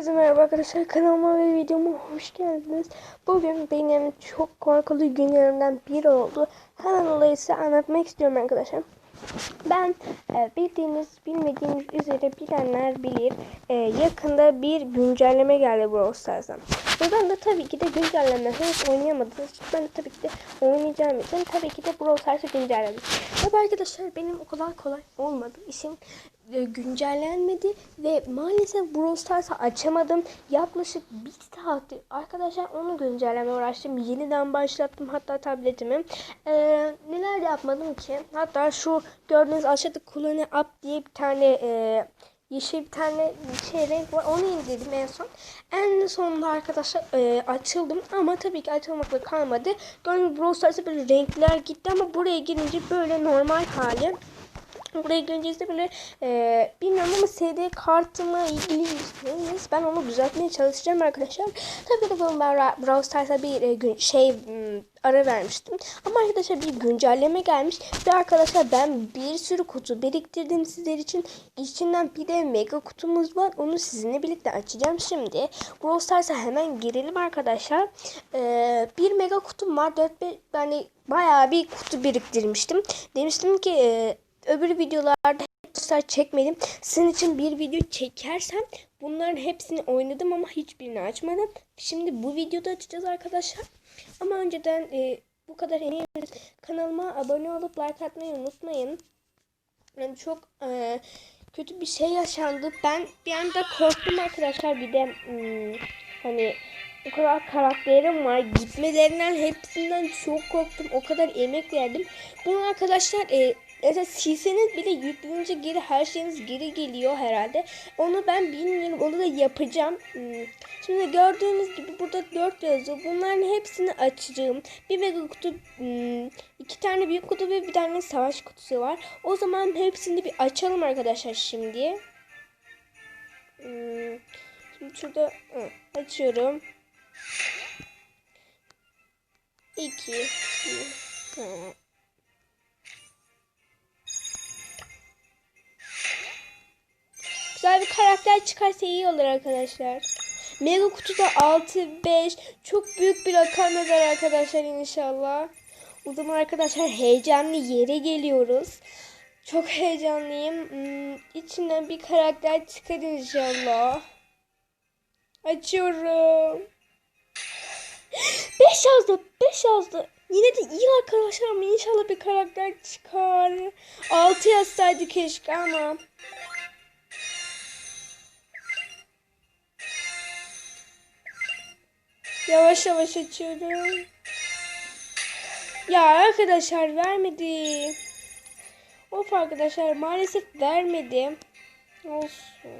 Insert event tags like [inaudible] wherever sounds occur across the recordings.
Herkese merhaba arkadaşlar kanalıma ve videoma hoş geldiniz. Bugün benim çok korkulu günlerimden biri oldu. Hemen olayı size anlatmak istiyorum arkadaşlar. Ben e, bildiğiniz bilmediğiniz üzere bilenler bilir. E, yakında bir güncelleme geldi Brawl Stars'tan. Ve ben de tabii ki de güncelleme henüz oynayamadınız. Ben de tabii ki de oynayacağım için tabii ki de Brawl Stars'ı güncelledim. Ve arkadaşlar benim o kadar kolay olmadı. İşim e, güncellenmedi ve maalesef Brawl Stars'ı açamadım. Yaklaşık bir saattir arkadaşlar onu güncellemeye uğraştım. Yeniden başlattım hatta tabletimi. Ee, neler yapmadım ki? Hatta şu gördüğünüz aşağıda kullanı up diye bir tane e, yeşil bir tane şey renk var. Onu indirdim en son. En sonunda arkadaşlar e, açıldım ama tabii ki açılmakla kalmadı. Gördüğünüz Brawl Stars'ta böyle renkler gitti ama buraya girince böyle normal hali. Buraya gelince böyle e, bilmiyorum ama SD kartımla ilgili neyse ben onu düzeltmeye çalışacağım arkadaşlar. Tabii ki de ben Brawl Stars'a bir e, gün, şey m, ara vermiştim. Ama arkadaşlar bir güncelleme gelmiş. Ve arkadaşlar ben bir sürü kutu biriktirdim sizler için. İçinden bir de mega kutumuz var. Onu sizinle birlikte açacağım şimdi. Brawl Stars'a hemen girelim arkadaşlar. E, bir mega kutum var. 4 5 yani bayağı bir kutu biriktirmiştim. Demiştim ki e, öbür videolarda hep çekmedim. Sizin için bir video çekersem bunların hepsini oynadım ama hiçbirini açmadım. Şimdi bu videoda açacağız arkadaşlar. Ama önceden e, bu kadar emiyoruz. Kanalıma abone olup like atmayı unutmayın. Yani çok e, kötü bir şey yaşandı. Ben bir anda korktum arkadaşlar. Bir de hmm, hani o kadar karakterim var. Gitmelerinden hepsinden çok korktum. O kadar emek verdim. Bunu arkadaşlar e, Mesela silseniz bile yüklenince geri her şeyiniz geri geliyor herhalde. Onu ben bilmiyorum. Onu da yapacağım. Hmm. Şimdi gördüğünüz gibi burada 4 yazıyor. Bunların hepsini açacağım. Bir mega kutu, hmm, iki tane büyük kutu ve bir tane savaş kutusu var. O zaman hepsini bir açalım arkadaşlar şimdi. Hmm. Şimdi şurada açıyorum. 2 2 karakter çıkarsa iyi olur arkadaşlar. Mega kutuda 6 5 çok büyük bir rakam yazar arkadaşlar inşallah. O zaman arkadaşlar heyecanlı yere geliyoruz. Çok heyecanlıyım. Hmm, içinden bir karakter çıkar inşallah. Açıyorum. [gasps] 5 yazdı. 5 yazdı. Yine de iyi arkadaşlar ama inşallah bir karakter çıkar. 6 yazsaydı keşke ama. Yavaş yavaş açıyorum. Ya arkadaşlar vermedi. Of arkadaşlar maalesef vermedi. Olsun.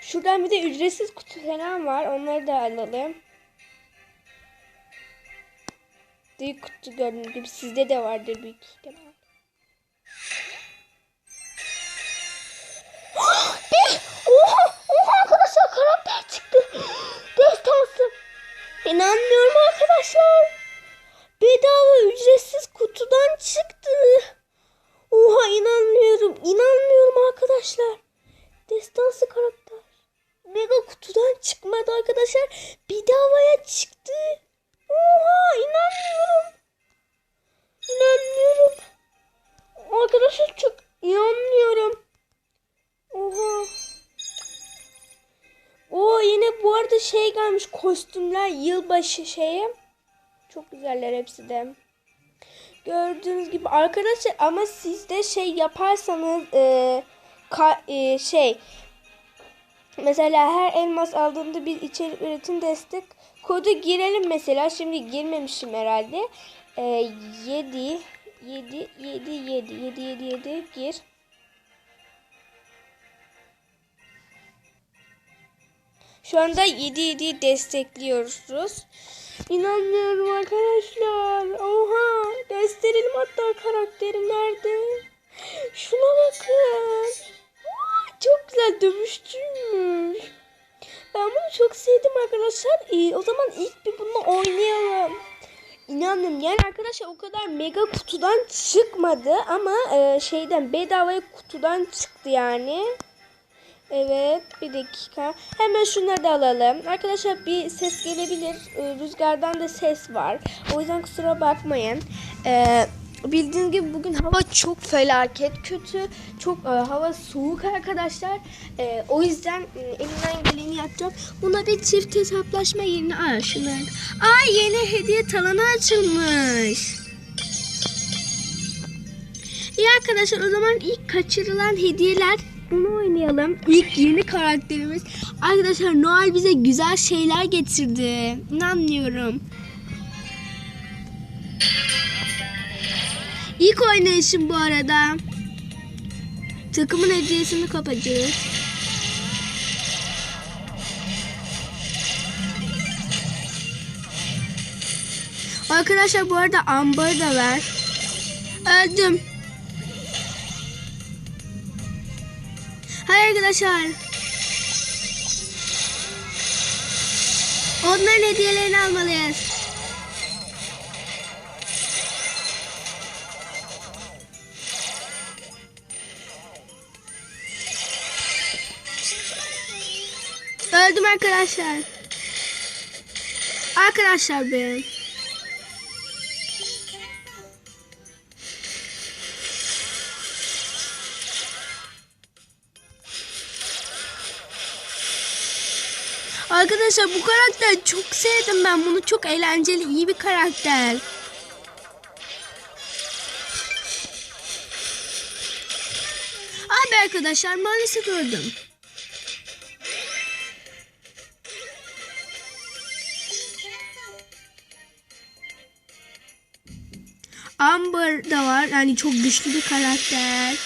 Şuradan bir de ücretsiz kutu falan var. Onları da alalım. Büyük kutu gördüğünüz gibi sizde de vardır büyük ihtimal. Arkadaşlar. Bedavaya çıktı. Oha inanmıyorum. İnanmıyorum. Arkadaşlar çok inanmıyorum. Oha. O yine bu arada şey gelmiş kostümler yılbaşı şeyi. Çok güzeller hepsi de. Gördüğünüz gibi arkadaşlar ama siz de şey yaparsanız e, ka, e, şey mesela her elmas aldığımda bir içerik üretim destek kodu girelim mesela. Şimdi girmemişim herhalde. E, 7 7 7 7 7 7 7 gir. Şu anda 7-7 destekliyoruz. İnanmıyorum arkadaşlar. Oha. Gösterelim hatta karakterim nerede. Şuna bakın. Güzel dövüşçüymüş. Ben bunu çok sevdim arkadaşlar. Ee, o zaman ilk bir bunu oynayalım. inanmıyorum. Yani arkadaşlar o kadar mega kutudan çıkmadı ama e, şeyden bedavaya kutudan çıktı yani. Evet bir dakika. Hemen şunları da alalım. Arkadaşlar bir ses gelebilir. Ee, Rüzgardan da ses var. O yüzden kusura bakmayın. Ee, bildiğiniz gibi bugün hava çok felaket kötü. Çok e, hava soğuk arkadaşlar. Ee, o yüzden e, elimden geleni yapacağım. Buna bir çift hesaplaşma yerine Aa şunlar. Aa yeni hediye talanı açılmış. İyi arkadaşlar o zaman ilk kaçırılan hediyeler bunu oynayalım. İlk yeni karakterimiz. Arkadaşlar Noel bize güzel şeyler getirdi. İnanmıyorum. İlk oynayışım bu arada. Takımın hediyesini kapacağız. Arkadaşlar bu arada Amber da var. Öldüm. Hayır arkadaşlar. Onların hediyelerini almalıyız. Arkadaşlar. Arkadaşlar ben. Arkadaşlar bu karakter çok sevdim ben bunu. Çok eğlenceli, iyi bir karakter. Abi arkadaşlar maalesef öldüm. Amber da var. Yani çok güçlü bir karakter.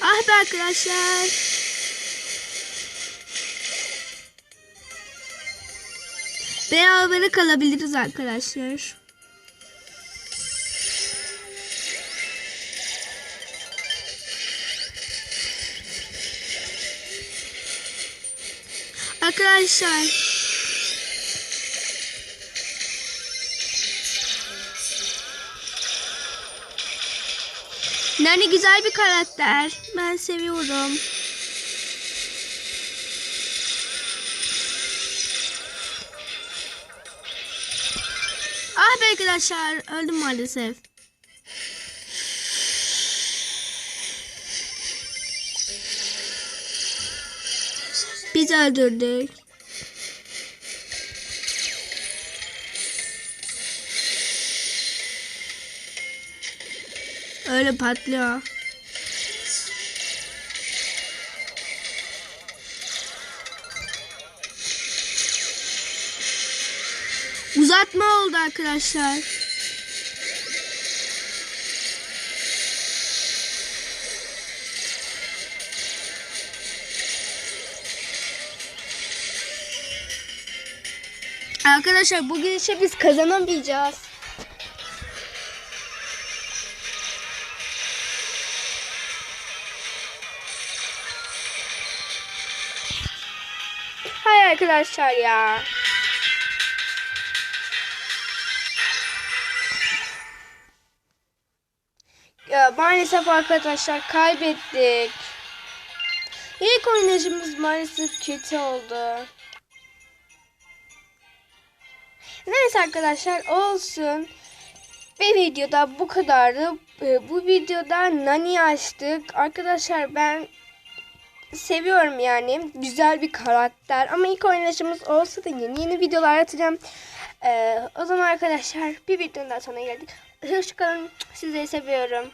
Ah be arkadaşlar. Beraber kalabiliriz arkadaşlar. Arkadaşlar. Nani güzel bir karakter. Ben seviyorum. Ah be arkadaşlar öldüm maalesef. Biz öldürdük. Öyle patlıyor. Uzatma oldu arkadaşlar. Arkadaşlar bugün işe biz kazanamayacağız. Arkadaşlar ya. Ya maalesef arkadaşlar kaybettik. İlk oynayışımız maalesef kötü oldu. Neyse arkadaşlar olsun. Bir videoda bu kadardı. Ee, Bu videoda Nani açtık. Arkadaşlar ben seviyorum yani. Güzel bir karakter. Ama ilk oynayışımız olsa da yeni yeni videolar atacağım. Ee, o zaman arkadaşlar bir videonun daha sonra geldik. Hoşçakalın. Sizleri seviyorum.